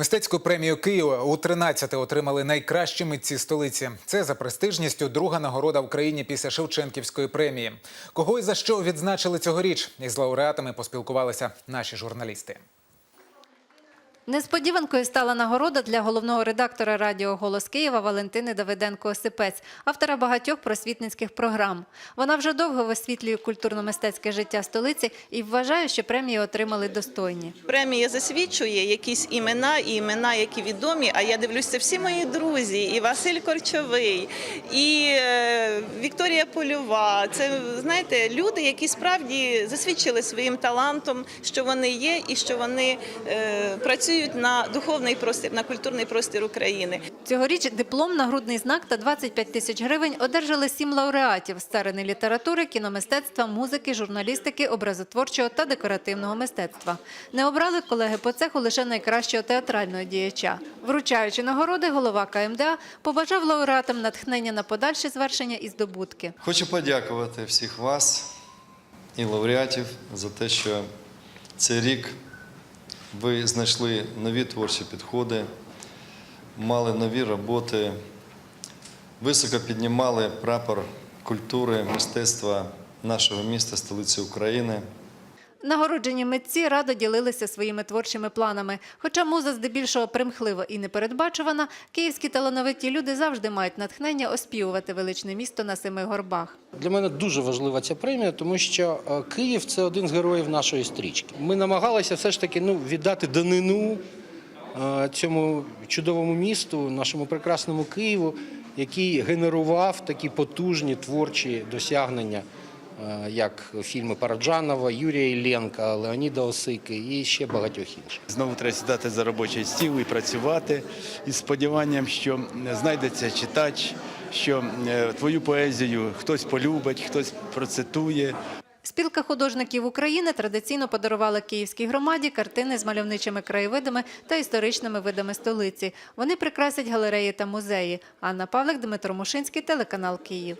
Мистецьку премію Києва у 13 отримали найкращі митці столиці. Це за престижністю друга нагорода в Україні після Шевченківської премії. Кого і за що відзначили цьогоріч? Із лауреатами поспілкувалися наші журналісти. Несподіванкою стала нагорода для головного редактора радіо Голос Києва Валентини Давиденко Осипець, автора багатьох просвітницьких програм. Вона вже довго висвітлює культурно-мистецьке життя столиці і вважає, що премії отримали достойні. Премія засвідчує якісь імена і імена, які відомі. А я дивлюся, всі мої друзі, і Василь Корчовий, і е, Вікторія Польова. Це знаєте, люди, які справді засвідчили своїм талантом, що вони є, і що вони е, працюють на духовний простір, на культурний простір України. Цьогоріч диплом, нагрудний знак та 25 тисяч гривень одержали сім лауреатів з царини літератури, кіномистецтва, музики, журналістики, образотворчого та декоративного мистецтва. Не обрали колеги по цеху лише найкращого театрального діяча. Вручаючи нагороди, голова КМДА побажав лауреатам натхнення на подальше звершення і здобутки. Хочу подякувати всіх вас і лауреатів за те, що цей рік ви знайшли нові творчі підходи, мали нові роботи, високо піднімали прапор культури, мистецтва нашого міста, столиці України. Нагороджені митці радо ділилися своїми творчими планами. Хоча муза здебільшого примхлива і непередбачувана, київські талановиті люди завжди мають натхнення оспівувати величне місто на семи горбах. Для мене дуже важлива ця премія, тому що е, Київ це один з героїв нашої стрічки. Ми намагалися все ж таки ну, віддати данину е, цьому чудовому місту, нашому прекрасному Києву, який генерував такі потужні творчі досягнення, як фільми Параджанова, Юрія Ілленка, Леоніда Осики і ще багатьох інших. Знову треба сідати за робочий стіл і працювати із сподіванням, що знайдеться читач, що е, твою поезію хтось полюбить, хтось процитує. Спілка художників України традиційно подарувала київській громаді картини з мальовничими краєвидами та історичними видами столиці. Вони прикрасять галереї та музеї. Анна Павлик, Дмитро Мушинський, телеканал Київ.